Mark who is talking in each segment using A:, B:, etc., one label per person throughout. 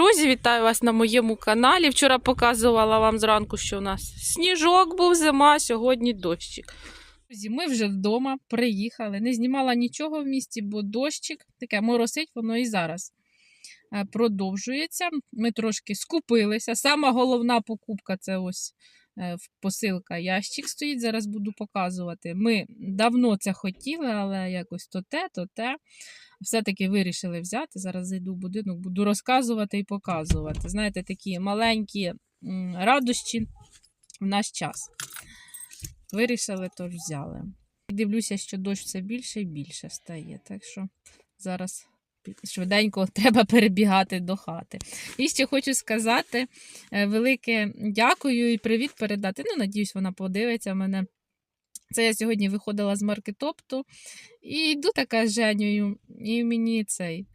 A: друзі, вітаю вас на моєму каналі. Вчора показувала вам зранку, що у нас сніжок був зима, сьогодні дощик. Друзі, ми вже вдома приїхали. Не знімала нічого в місті, бо дощик таке моросить, воно і зараз е, продовжується. Ми трошки скупилися. Сама головна покупка це ось посилка ящик стоїть. Зараз буду показувати. Ми давно це хотіли, але якось то те, то те все-таки вирішили взяти. Зараз зайду в будинок, буду розказувати і показувати. Знаєте, такі маленькі радощі в наш час. Вирішили, тож взяли. Дивлюся, що дощ все більше і більше стає. Так що зараз швиденько треба перебігати до хати. І ще хочу сказати е, велике дякую і привіт передати. Ну, надіюсь, вона подивиться мене. Це я сьогодні виходила з маркетопту і йду така з Женєю, і мені цей.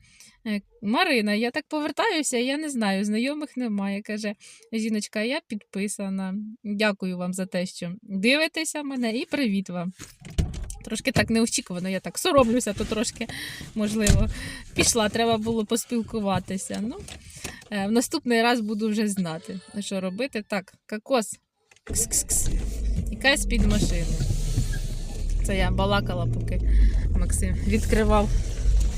A: е, Марина, я так повертаюся, я не знаю, знайомих немає. Каже, жіночка, я підписана. Дякую вам за те, що дивитеся мене, і привіт вам. Трошки так неочікувано, я так соромлюся, то трошки, можливо, пішла, треба було поспілкуватися. Ну, е, в наступний раз буду вже знати, що робити. Так, кокос. Кс-кс-кс. Якась під машину. Це я балакала, поки Максим відкривав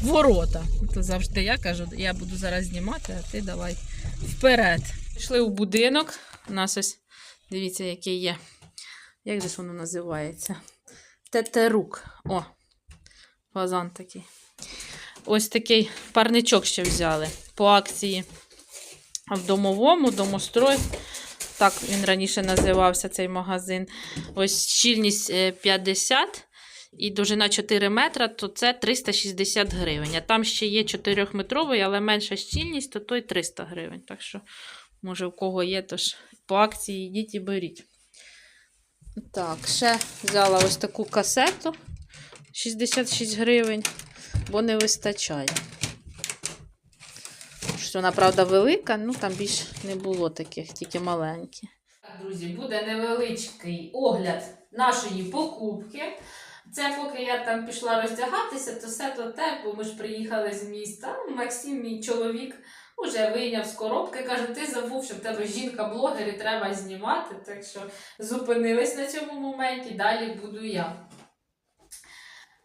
A: ворота. То завжди я кажу, я буду зараз знімати, а ти давай вперед. Пішли у будинок. У нас ось, дивіться, який є. Як же ж воно називається? Тетерук. О, фазан такий. Ось такий парничок ще взяли по акції в домовому, домострой. Так він раніше називався цей магазин. Ось щільність е, 50 і довжина 4 метра, то це 360 гривень. А там ще є 4-метровий, але менша щільність, то той 300 гривень. Так що, може, в кого є, то ж по акції йдіть і беріть. Так, ще взяла ось таку касету 66 гривень, бо не вистачає. Що вона, правда, велика, ну там більш не було таких, тільки маленькі. Друзі, буде невеличкий огляд нашої покупки. Це поки я там пішла роздягатися, то все то те, бо ми ж приїхали з міста. Максим, мій чоловік, уже вийняв з коробки. Каже, ти забув, що в тебе жінка-блогер і треба знімати. Так що зупинились на цьому моменті, далі буду я.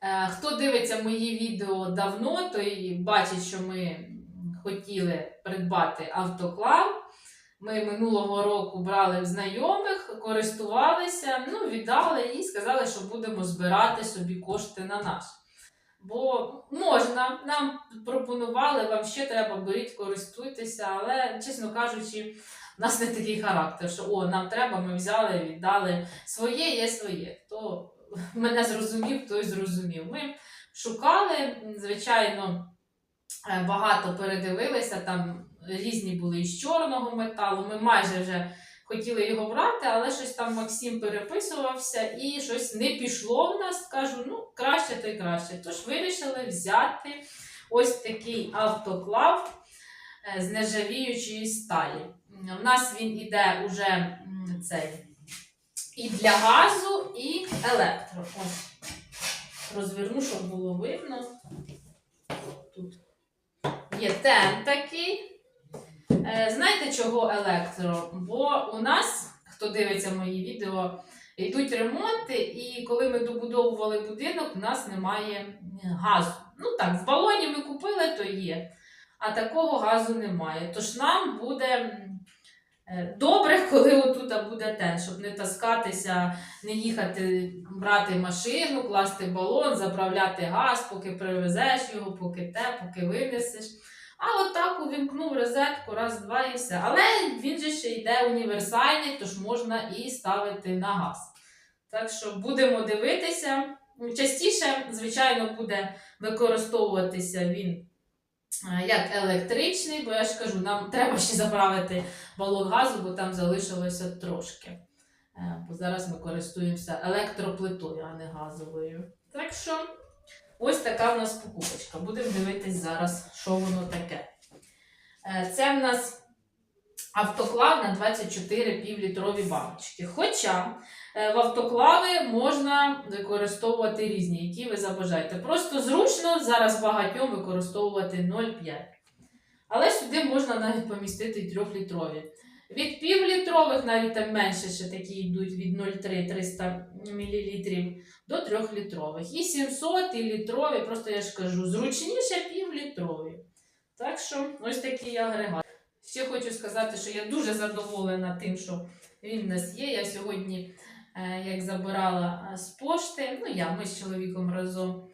A: Е, Хто дивиться мої відео давно, той бачить, що ми хотіли придбати автоклав. Ми минулого року брали знайомих, користувалися, ну, віддали і сказали, що будемо збирати собі кошти на наш. Бо можна, нам пропонували, вам ще треба беріть, користуйтеся, але, чесно кажучи, в нас не такий характер, що о, нам треба, ми взяли, віддали. Своє є своє. Хто мене зрозумів, той зрозумів. Ми шукали, звичайно, е, багато передивилися, там різні були із чорного металу. Ми майже вже хотіли його брати, але щось там Максим переписувався і щось не пішло в нас. Кажу, ну краще то й краще. Тож вирішили взяти ось такий автоклав е, з нержавіючої сталі. У нас він іде уже цей і для газу, і електро. Ось. Розверну, щоб було видно. Тут є тен такий. Е, Знаєте, чого електро? Бо у нас, хто дивиться мої відео, йдуть ремонти, і коли ми добудовували будинок, у нас немає газу. Ну так, в балоні ми купили, то є. А такого газу немає. Тож нам буде е, добре, коли отут буде тен, щоб не таскатися, не їхати, брати машину, класти балон, заправляти газ, поки привезеш його, поки те, поки винесеш. А от так увімкнув розетку, раз, два і все. Але він же ще йде універсальний, тож можна і ставити на газ. Так що будемо дивитися. Частіше, звичайно, буде використовуватися він е, як електричний, бо я ж кажу, нам треба ще заправити балон газу, бо там залишилося трошки. Е, Бо зараз ми користуємося електроплитою, а не газовою. Так що ось така в нас покупочка. Будемо дивитись зараз, що воно таке. Е, Це в нас автоклав на 24 півлітрові баночки. Хоча е, в автоклави можна використовувати різні, які ви забажаєте. Просто зручно зараз багатьом використовувати 0,5. Але сюди можна навіть помістити й трьохлітрові. Від півлітрових, навіть менше ще такі йдуть від 0,3 300 мл до 3-літрових. І 700 і літрові, просто я ж кажу, зручніше півлітрові. Так що ось такий агрегат. Ще хочу сказати, що я дуже задоволена тим, що він в нас є. Я сьогодні, е, як забирала е, з пошти, ну я, ми з чоловіком разом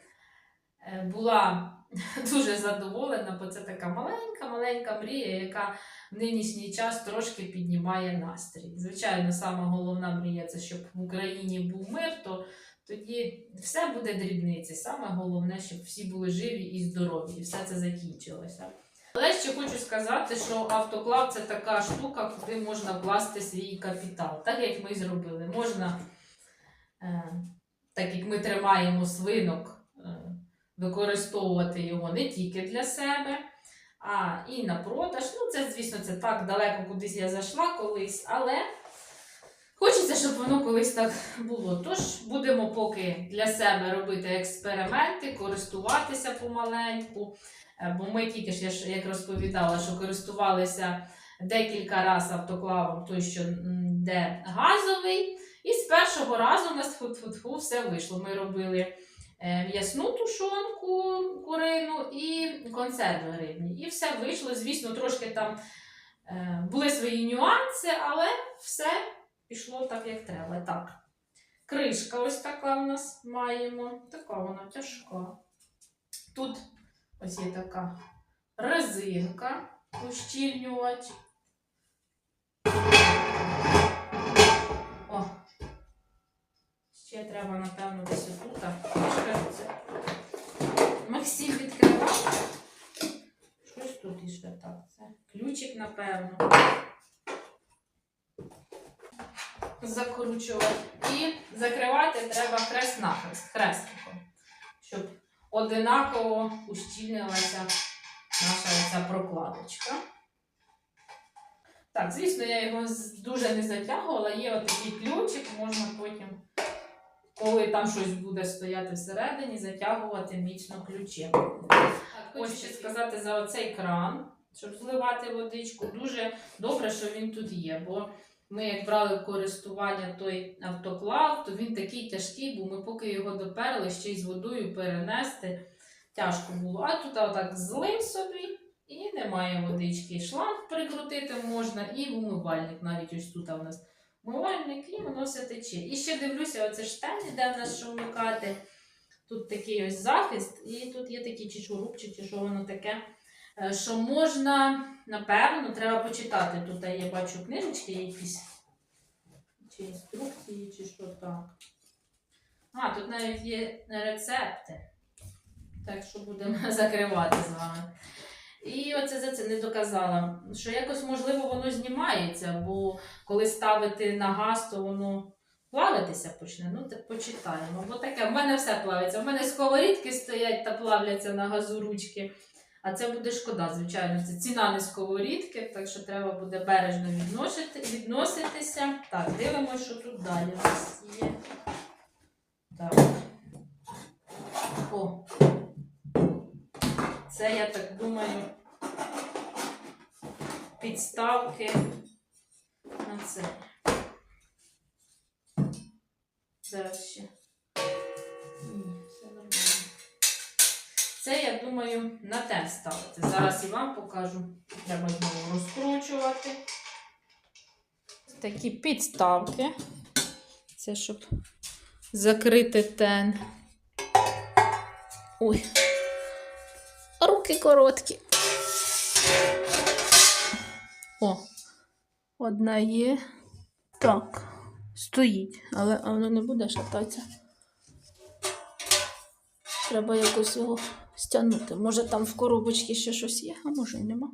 A: е, була дуже задоволена, бо це така маленька-маленька мрія, яка в нинішній час трошки піднімає настрій. Звичайно, сама головна мрія це щоб в Україні був мир, то тоді все буде дрібниці. Саме головне, щоб всі були живі і здорові, і все це закінчилося. Але ще хочу сказати, що автоклав це така штука, куди можна вкласти свій капітал. Так як ми зробили. Можна, е, так як ми тримаємо свинок, е, використовувати його не тільки для себе, а і на продаж. Ну, це, звісно, це так далеко кудись я зайшла колись, але хочеться, щоб воно колись так було. Тож будемо поки для себе робити експерименти, користуватися помаленьку. Е, Бо ми тільки ж, я ж як розповідала, що користувалися декілька разів автоклавом, той, що де газовий. І з першого разу у нас фу-фу-фу все вийшло. Ми робили е, м'ясну тушонку курину і консерви рибні. І все вийшло. Звісно, трошки там е, були свої нюанси, але все пішло так, як треба. Так. Кришка ось така в нас маємо. Така вона тяжка. Тут ось є така резинка, ущільнювач. О, ще треба, напевно, десь це? Максим відкривав. Щось тут іще так. Це ключик, напевно. Закручувати. І закривати треба хрест-нахрест, хрестиком, щоб одинаково ущільнилася наша ця прокладочка. Так, звісно, я його дуже не затягувала. Є отакий ключик, можна потім, коли там щось буде стояти всередині, затягувати міцно ключем. Хочу ще сказати за оцей кран, щоб зливати водичку. Дуже добре, що він тут є, бо ми як брали користування той автоклав, то він такий тяжкий, бо ми поки його доперли, ще й з водою перенести тяжко було. А тут отак злив собі і немає водички. Шланг прикрутити можна, і умивальник навіть ось тут у нас. Умивальник, і воно все тече. І ще дивлюся, оце штань, де в нас що вмикати. Тут такий ось захист, і тут є такі чи чи що воно таке. Е, Що можна, напевно, треба почитати. Тут я бачу книжечки якісь, чи інструкції, чи що так. А, тут навіть є рецепти. Так що будемо закривати з вами. І оце за це не доказала. Що якось, можливо, воно знімається, бо коли ставити на газ, то воно плавитися почне. Ну, так почитаємо. Бо таке, в мене все плавиться. В мене сковорідки стоять та плавляться на газу ручки. А це буде шкода, звичайно. Це ціна не сковорідки, так що треба буде бережно відносити, відноситися. Так, дивимося, що тут далі у нас є. Так. О. Це, я так думаю, підставки на це. Зараз ще. Це, я думаю, на те ставити. Зараз і вам покажу. Треба знову розкручувати. Такі підставки. Це щоб закрити тен. Ой. Руки короткі. О, одна є. Так, стоїть, але воно не буде шататися. Треба якось його стягнути. Може там в коробочці ще щось є, а може й нема.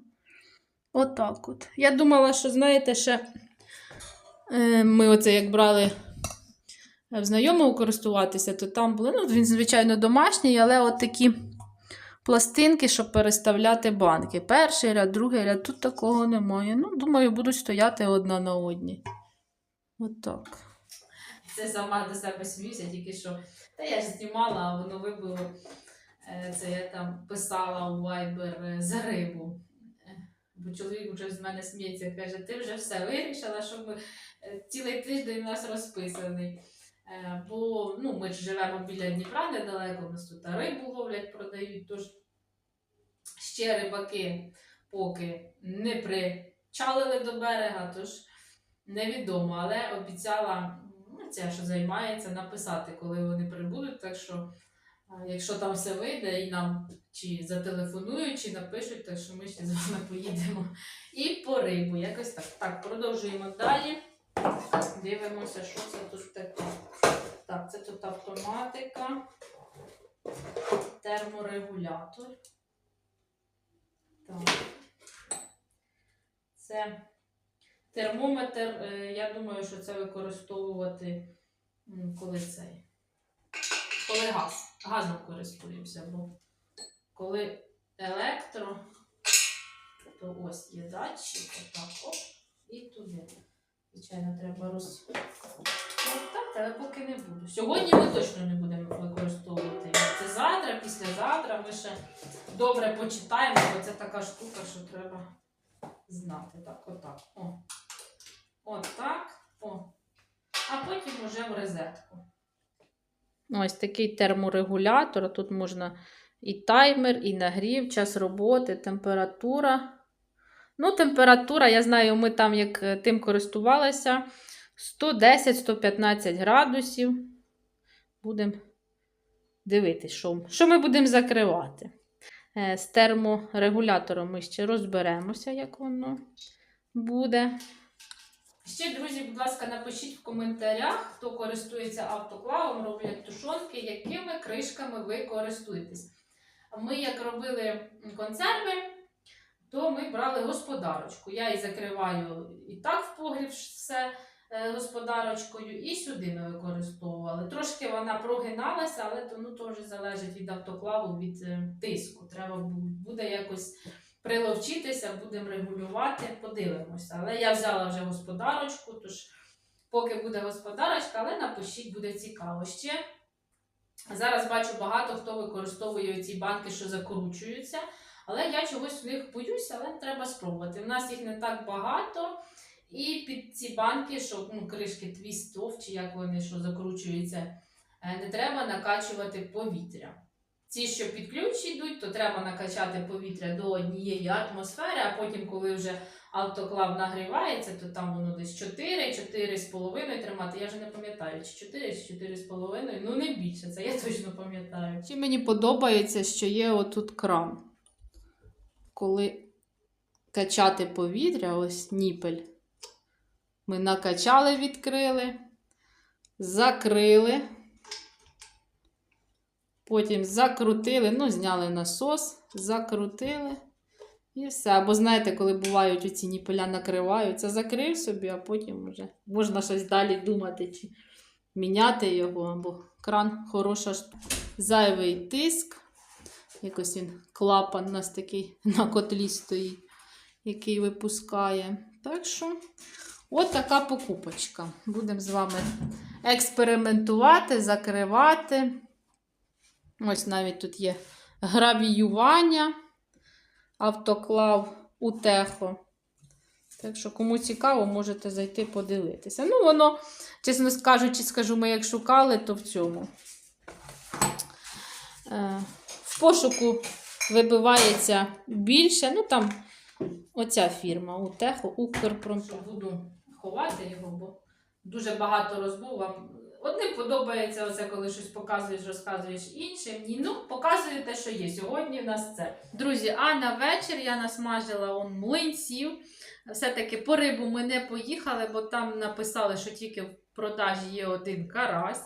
A: Отак от. Я думала, що, знаєте, ще е, ми оце як брали в знайомого користуватися, то там були, ну, він, звичайно, домашній, але от такі пластинки, щоб переставляти банки. Перший ряд, другий ряд, тут такого немає. Ну, думаю, будуть стояти одна на одній. Отак. Це сама до себе сміюся, тільки що. Та я ж знімала, а воно вибило. Е, Це я там писала у е, за рибу. Е, Бо чоловік вже з мене сміється, каже, ти вже все вирішила, що ми е, цілий тиждень у нас розписаний. Бо ну, ми ж живемо біля Дніпра недалеко, у нас тут рибу ловлять, продають, тож ще рибаки поки не причалили до берега, тож невідомо, але обіцяла ну, ця, що займається, написати, коли вони прибудуть. Так що, якщо там все вийде, і нам чи зателефонують, чи напишуть, так що ми ще з вами поїдемо і по рибу. Якось так. Так, продовжуємо далі. Дивимося, що це тут таке. Так, це тут автоматика, терморегулятор. Так. Це термометр, е, я думаю, що це використовувати коли цей. Коли газ. Газом користуємося, бо коли електро, то ось є датчик, отак, оп, і туди. Звичайно, треба роз. так, але поки не буду. Сьогодні ми точно не будемо використовувати. Це завтра, післязавтра. Ми ще добре почитаємо, бо це така штука, що треба знати. Так, отак. О. Отак. О. А потім уже в розетку. Ось такий терморегулятор. Тут можна і таймер, і нагрів, час роботи, температура. Ну, температура, я знаю, ми там як е, тим користувалися. 110-115 градусів. Будемо дивитися, що, що ми будемо закривати. Е, З терморегулятором ми ще розберемося, як воно буде. Ще, друзі, будь ласка, напишіть в коментарях, хто користується автоклавом, роблять тушонки, якими кришками ви користуєтесь. Ми, як робили консерви, то ми брали господарочку. Я і закриваю і так в погріб все е, господарочкою, і сюди ми використовували. Трошки вона прогиналася, але то, ну, вже залежить від автоклаву, від е, тиску. Треба буде якось приловчитися, будемо регулювати, подивимося. Але я взяла вже господарочку, тож поки буде господарочка, але напишіть, буде цікаво. Ще зараз бачу багато хто використовує ці банки, що закручуються. Але я чогось в них боюся, але треба спробувати. У нас їх не так багато. І під ці банки, що ну, кришки твістов, чи як вони що закручуються, е, не треба накачувати повітря. Ці, що під ключ йдуть, то треба накачати повітря до однієї атмосфери, а потім, коли вже автоклав нагрівається, то там воно десь 4, 4,5 тримати. Я вже не пам'ятаю, чи 4, чи 4,5, ну не більше, це я точно пам'ятаю. Чи мені подобається, що є отут кран. Коли качати повітря, ось ніпель. Ми накачали, відкрили, закрили. Потім закрутили, ну, зняли насос, закрутили. І все. Або знаєте, коли бувають оці ніпеля накриваються, закрив собі, а потім вже можна щось далі думати, чи міняти його, або кран хороша. Зайвий тиск. Якось він клапан у нас такий на котлі стоїть, який випускає. Так що, от така покупочка. Будемо з вами експериментувати, закривати. Ось навіть тут є гравіювання, автоклав Утехо. Так що, кому цікаво, можете зайти подивитися. Ну, воно, чесно кажучи, скажу, ми як шукали, то в цьому. Е, в пошуку вибивається більше. Ну, там оця фірма Утехо, Укрпромтех. Буду ховати його, бо дуже багато розбув вам. Одним подобається оце, коли щось показуєш, розказуєш іншим. Ні, ну показую те, що є. Сьогодні в нас це. Друзі, а на вечір я насмажила он млинців. Все-таки по рибу ми не поїхали, бо там написали, що тільки в продажі є один карась.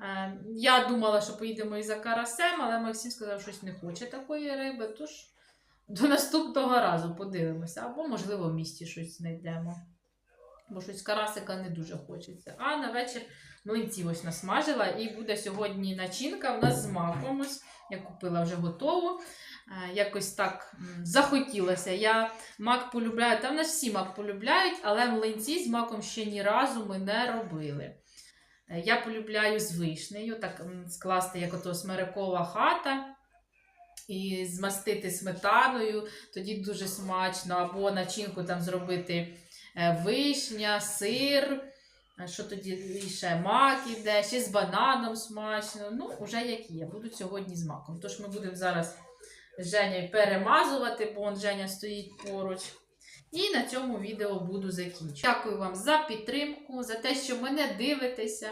A: Е, Я думала, що поїдемо і за карасем, але Максим сказав, що щось не хоче такої риби. Тож до наступного разу подивимося. Або, можливо, в місті щось знайдемо. Бо щось карасика не дуже хочеться. А на вечір млинці ось насмажила. І буде сьогодні начинка в нас з маком. Ось я купила вже готову. Е, Якось так захотілося. Я мак полюбляю, та в нас всі мак полюбляють, але млинці з маком ще ні разу ми не робили. Е, Я полюбляю з вишнею, так скласти як ото смирикова хата. і змастити сметаною, тоді дуже смачно, або начинку там зробити вишня, сир. Що тоді ще мак іде, ще з бананом смачно. Ну, вже як є. Будуть сьогодні з маком. Тож ми будемо зараз з Женєю перемазувати, бо он Женя стоїть поруч. І на цьому відео буду закінчувати. Дякую вам за підтримку, за те, що мене дивитеся,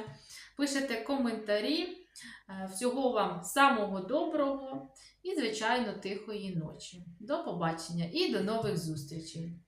A: пишете коментарі. Е, Всього вам самого доброго і, звичайно, тихої ночі. До побачення і до нових зустрічей!